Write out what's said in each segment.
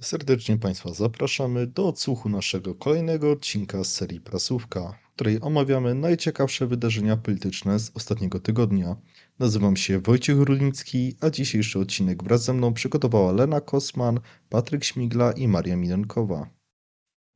Serdecznie Państwa zapraszamy do odsłuchu naszego kolejnego odcinka z serii Prasówka, w której omawiamy najciekawsze wydarzenia polityczne z ostatniego tygodnia. Nazywam się Wojciech Rudnicki, a dzisiejszy odcinek wraz ze mną przygotowała Lena Kosman, Patryk Śmigla i Maria Milenkowa.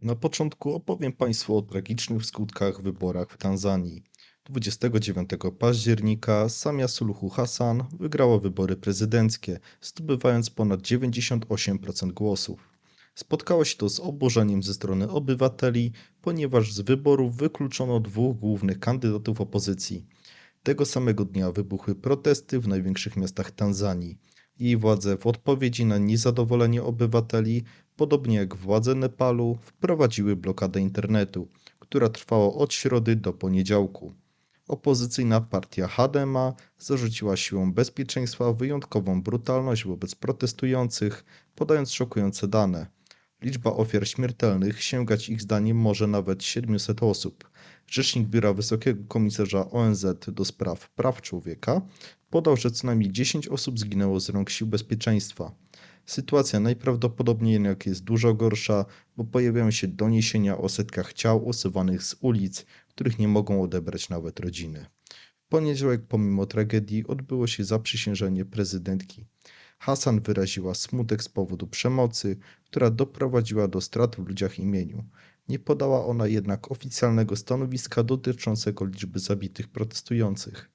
Na początku opowiem Państwu o tragicznych skutkach wyborach w Tanzanii. 29 października Samia Suluhu Hassan wygrała wybory prezydenckie, zdobywając ponad 98% głosów. Spotkało się to z oburzeniem ze strony obywateli, ponieważ z wyborów wykluczono dwóch głównych kandydatów opozycji. Tego samego dnia wybuchły protesty w największych miastach Tanzanii. Jej władze w odpowiedzi na niezadowolenie obywateli, podobnie jak władze Nepalu, wprowadziły blokadę internetu, która trwała od środy do poniedziałku. Opozycyjna partia Hadema zarzuciła siłom bezpieczeństwa wyjątkową brutalność wobec protestujących, podając szokujące dane. Liczba ofiar śmiertelnych sięgać ich zdaniem może nawet 700 osób. Rzecznik Biura Wysokiego Komisarza ONZ do spraw praw człowieka podał, że co najmniej 10 osób zginęło z rąk sił bezpieczeństwa. Sytuacja najprawdopodobniej jednak jest dużo gorsza, bo pojawiają się doniesienia o setkach ciał usuwanych z ulic, których nie mogą odebrać nawet rodziny. W poniedziałek, pomimo tragedii, odbyło się zaprzysiężenie prezydentki. Hassan wyraziła smutek z powodu przemocy, która doprowadziła do strat w ludziach imieniu. Nie podała ona jednak oficjalnego stanowiska dotyczącego liczby zabitych protestujących.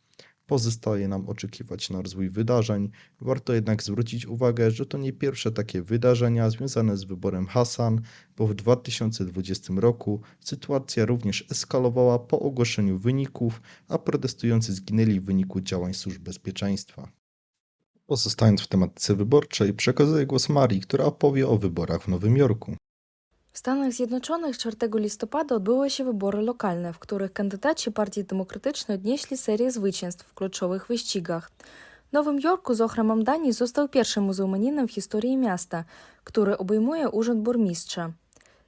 Pozostaje nam oczekiwać na rozwój wydarzeń. Warto jednak zwrócić uwagę, że to nie pierwsze takie wydarzenia związane z wyborem Hassan, bo w 2020 roku sytuacja również eskalowała po ogłoszeniu wyników, a protestujący zginęli w wyniku działań służb bezpieczeństwa. Pozostając w tematyce wyborczej, przekazuję głos Marii, która opowie o wyborach w Nowym Jorku. W Stanach Zjednoczonych 4 listopada odbyły się wybory lokalne, w których kandydaci Partii Demokratycznej odnieśli serię zwycięstw w kluczowych wyścigach. W Nowym Jorku Zohra Mamdani został pierwszym muzułmaninem w historii miasta, który obejmuje urząd burmistrza.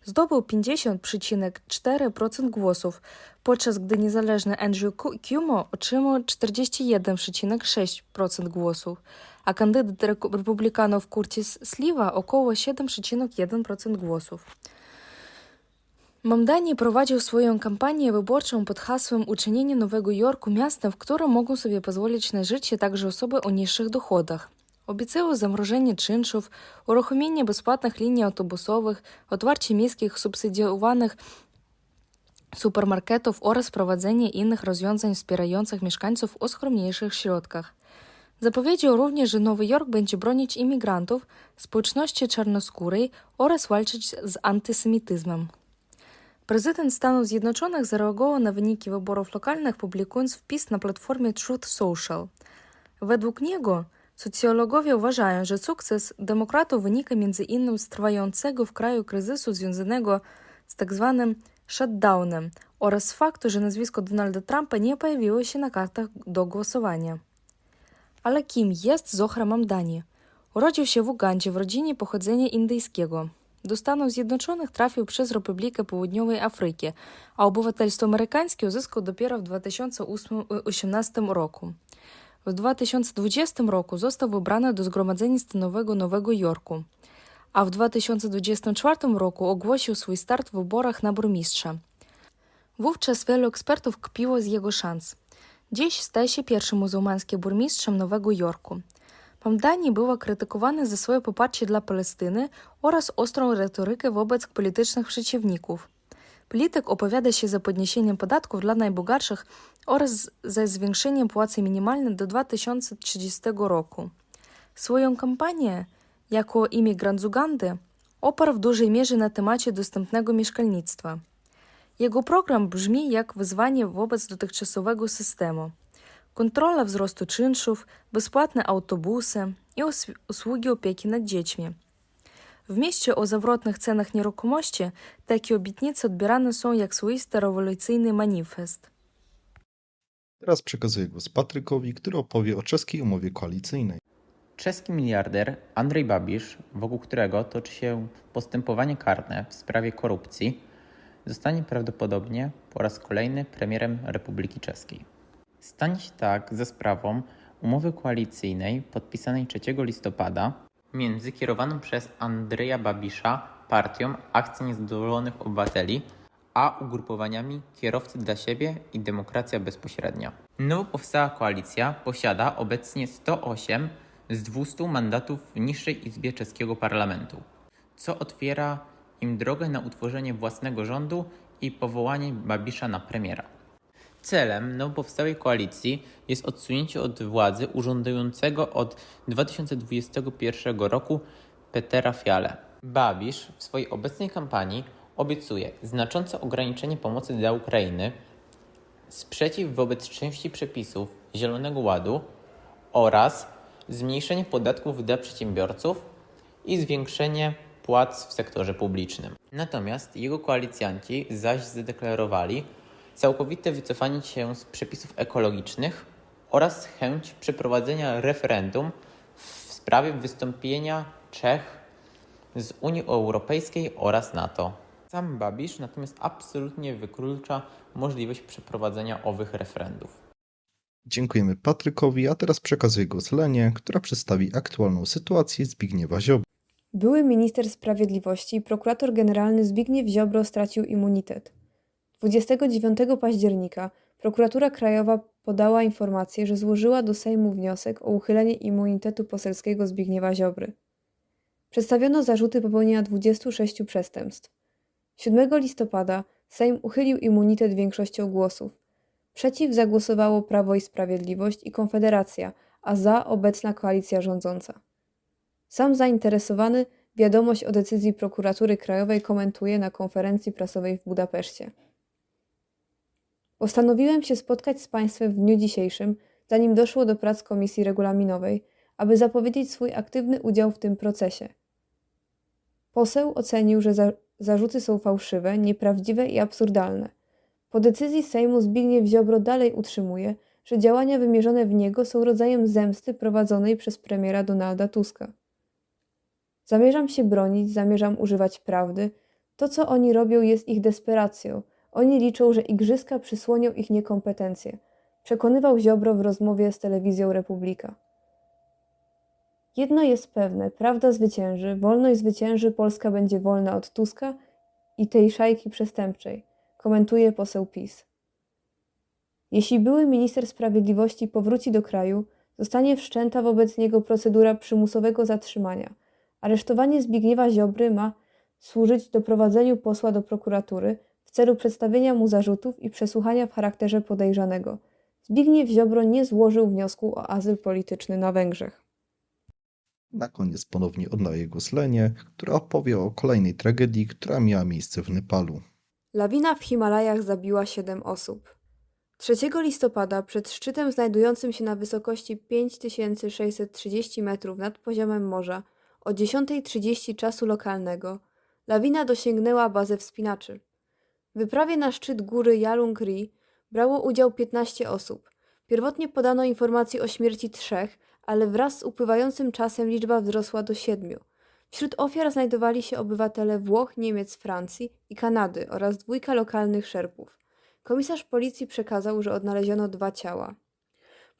Zdobył 50,4% głosów, podczas gdy niezależny Andrew Cuomo otrzymał 41,6% głosów, a kandydat republikanów Curtis Sliwa około 7,1% głosów. Mamdani prowadził swoją kampanię wyborczą pod hasłem uczynienie Nowego Jorku miastem, w którym mogą sobie pozwolić na życie także osoby o niższych dochodach. Obiecał zamrożenie czynszów, uruchomienie bezpłatnych linii autobusowych, otwarcie miejskich subsydiowanych supermarketów oraz prowadzenie innych rozwiązań wspierających mieszkańców o skromniejszych środkach. Zapowiedział również, że Nowy Jork będzie bronić imigrantów, społeczności czarnoskórej oraz walczyć z antysemityzmem. Prezydent Stanów Zjednoczonych zareagował na wyniki wyborów lokalnych, publikując wpis na platformie Truth Social. Według niego socjologowie uważają, że sukces demokratów wynika między innymi z trwającego w kraju kryzysu związanego z tzw. shutdownem oraz faktu, że nazwisko Donalda Trumpa nie pojawiło się na kartach do głosowania. Ale kim jest Zohra Mamdani? Urodził się w Ugandzie w rodzinie pochodzenia indyjskiego. Do Stanów Zjednoczonych trafił przez Republikę Południowej Afryki, a obywatelstwo amerykańskie uzyskał dopiero w 2018 roku. W 2020 roku został wybrany do Zgromadzenia Stanowego Nowego Jorku, a w 2024 roku ogłosił swój start w wyborach na burmistrza. Wówczas wielu ekspertów kpiło z jego szans. Dziś staje się pierwszym muzułmańskim burmistrzem Nowego Jorku. Mamdani była krytykowana za swoje poparcie dla Palestyny oraz ostrą retorykę wobec politycznych przeciwników. Polityk opowiada się za podniesieniem podatków dla najbogatszych oraz za zwiększeniem płacy minimalnej do 2030 roku. Swoją kampanię jako imigrant z Ugandy oparł w dużej mierze na temacie dostępnego mieszkalnictwa. Jego program brzmi jak wyzwanie wobec dotychczasowego systemu. Kontrola wzrostu czynszów, bezpłatne autobusy i usługi opieki nad dziećmi. W mieście o zawrotnych cenach nieruchomości takie obietnice odbierane są jak swoisty rewolucyjny manifest. Teraz przekazuję głos Patrykowi, który opowie o czeskiej umowie koalicyjnej. Czeski miliarder Andrzej Babisz, wokół którego toczy się postępowanie karne w sprawie korupcji, zostanie prawdopodobnie po raz kolejny premierem Republiki Czeskiej. Stanie się tak za sprawą umowy koalicyjnej podpisanej 3 listopada między kierowaną przez Andrzeja Babisza partią Akcja Niezadowolonych Obywateli, a ugrupowaniami Kierowcy dla siebie i Demokracja Bezpośrednia. Nowo powstała koalicja posiada obecnie 108 z 200 mandatów w niższej izbie czeskiego parlamentu, co otwiera im drogę na utworzenie własnego rządu i powołanie Babisza na premiera. Celem nowo powstałej koalicji jest odsunięcie od władzy urzędującego od 2021 roku Petera Fiale. Babisz w swojej obecnej kampanii obiecuje znaczące ograniczenie pomocy dla Ukrainy, sprzeciw wobec części przepisów Zielonego Ładu oraz zmniejszenie podatków dla przedsiębiorców i zwiększenie płac w sektorze publicznym. Natomiast jego koalicjanci zaś zadeklarowali całkowite wycofanie się z przepisów ekologicznych oraz chęć przeprowadzenia referendum w sprawie wystąpienia Czech z Unii Europejskiej oraz NATO. Sam Babisz natomiast absolutnie wyklucza możliwość przeprowadzenia owych referendów. Dziękujemy Patrykowi, a teraz przekazuję głos Lenie, która przedstawi aktualną sytuację Zbigniewa Ziobry. Były minister sprawiedliwości i prokurator generalny Zbigniew Ziobro stracił immunitet. 29 października prokuratura krajowa podała informację, że złożyła do Sejmu wniosek o uchylenie immunitetu poselskiego Zbigniewa Ziobry. Przedstawiono zarzuty popełnienia 26 przestępstw. 7 listopada Sejm uchylił immunitet większością głosów. Przeciw zagłosowało Prawo i Sprawiedliwość i Konfederacja, a za obecna koalicja rządząca. Sam zainteresowany wiadomość o decyzji prokuratury krajowej komentuje na konferencji prasowej w Budapeszcie. Postanowiłem się spotkać z Państwem w dniu dzisiejszym, zanim doszło do prac Komisji Regulaminowej, aby zapowiedzieć swój aktywny udział w tym procesie. Poseł ocenił, że za zarzuty są fałszywe, nieprawdziwe i absurdalne. Po decyzji Sejmu Zbigniew Ziobro dalej utrzymuje, że działania wymierzone w niego są rodzajem zemsty prowadzonej przez premiera Donalda Tuska. Zamierzam się bronić, zamierzam używać prawdy. To, co oni robią, jest ich desperacją. Oni liczą, że igrzyska przysłonią ich niekompetencje. Przekonywał Ziobro w rozmowie z telewizją Republika. Jedno jest pewne, prawda zwycięży, wolność zwycięży, Polska będzie wolna od Tuska i tej szajki przestępczej, komentuje poseł PiS. Jeśli były minister sprawiedliwości powróci do kraju, zostanie wszczęta wobec niego procedura przymusowego zatrzymania. Aresztowanie Zbigniewa Ziobry ma służyć doprowadzeniu posła do prokuratury celu przedstawienia mu zarzutów i przesłuchania w charakterze podejrzanego. Zbigniew Ziobro nie złożył wniosku o azyl polityczny na Węgrzech. Na koniec ponownie oddaję głos Lenie, która opowie o kolejnej tragedii, która miała miejsce w Nepalu. Lawina w Himalajach zabiła 7 osób. 3 listopada przed szczytem znajdującym się na wysokości 5630 metrów nad poziomem morza o 10.30 czasu lokalnego lawina dosięgnęła bazę wspinaczy. W wyprawie na szczyt góry Yalung-ri brało udział 15 osób. Pierwotnie podano informację o śmierci trzech, ale wraz z upływającym czasem liczba wzrosła do siedmiu. Wśród ofiar znajdowali się obywatele Włoch, Niemiec, Francji i Kanady oraz dwójka lokalnych szerpów. Komisarz policji przekazał, że odnaleziono dwa ciała.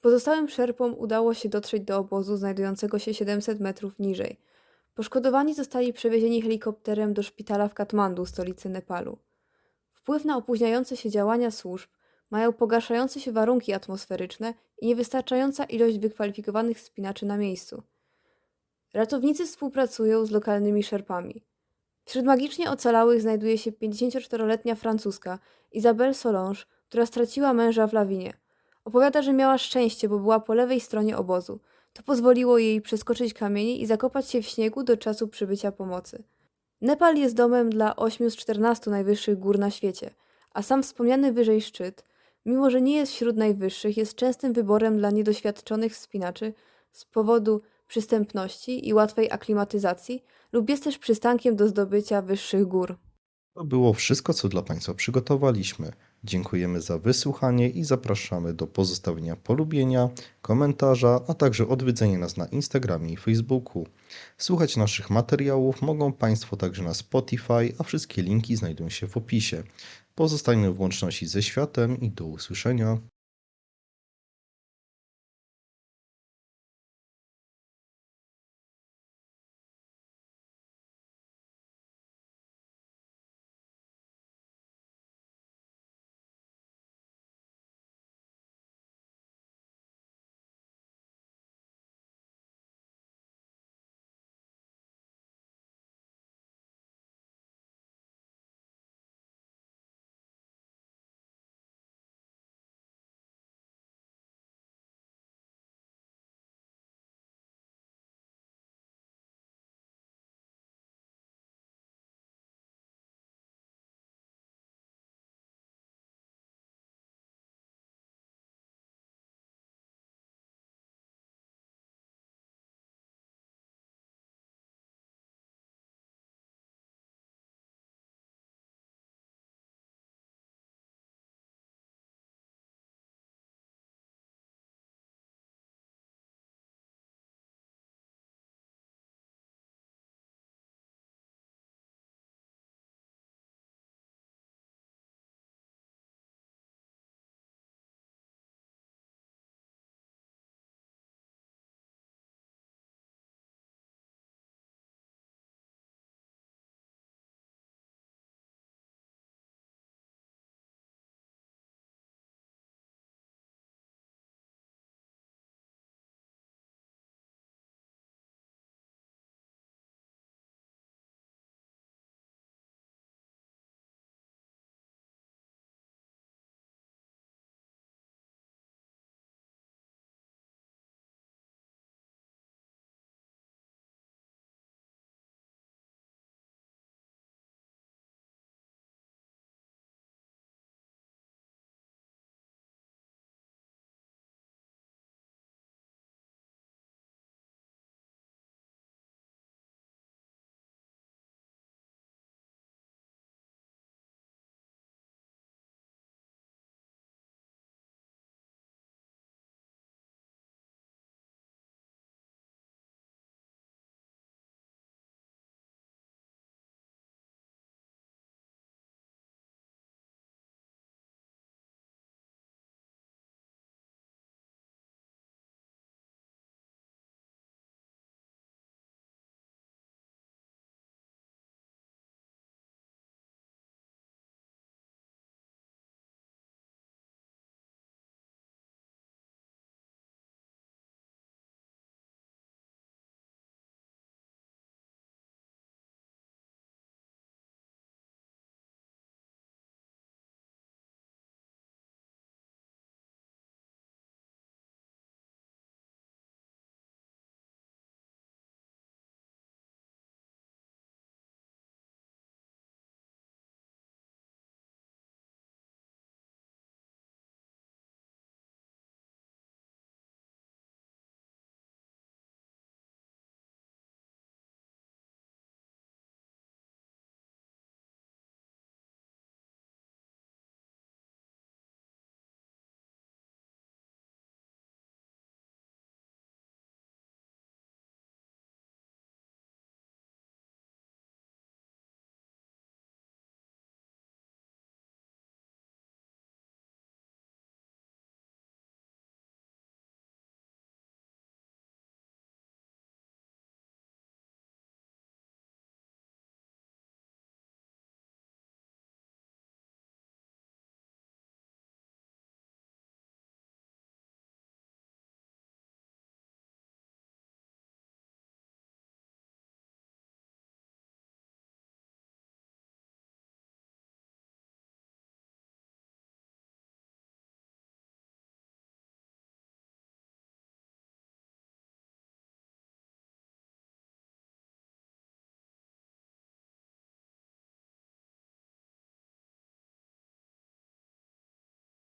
Pozostałym szerpom udało się dotrzeć do obozu znajdującego się 700 metrów niżej. Poszkodowani zostali przewiezieni helikopterem do szpitala w Katmandu, stolicy Nepalu. Wpływ na opóźniające się działania służb mają pogarszające się warunki atmosferyczne i niewystarczająca ilość wykwalifikowanych wspinaczy na miejscu. Ratownicy współpracują z lokalnymi szerpami. Wśród magicznie ocalałych znajduje się 54-letnia francuska Isabelle Solange, która straciła męża w lawinie. Opowiada, że miała szczęście, bo była po lewej stronie obozu. To pozwoliło jej przeskoczyć kamienie i zakopać się w śniegu do czasu przybycia pomocy. Nepal jest domem dla 8 z 14 najwyższych gór na świecie, a sam wspomniany wyżej szczyt, mimo że nie jest wśród najwyższych, jest częstym wyborem dla niedoświadczonych wspinaczy z powodu przystępności i łatwej aklimatyzacji lub jest też przystankiem do zdobycia wyższych gór. To było wszystko, co dla Państwa przygotowaliśmy. Dziękujemy za wysłuchanie i zapraszamy do pozostawienia polubienia, komentarza, a także odwiedzenia nas na Instagramie i Facebooku. Słuchać naszych materiałów mogą Państwo także na Spotify, a wszystkie linki znajdują się w opisie. Pozostańmy w łączności ze światem i do usłyszenia.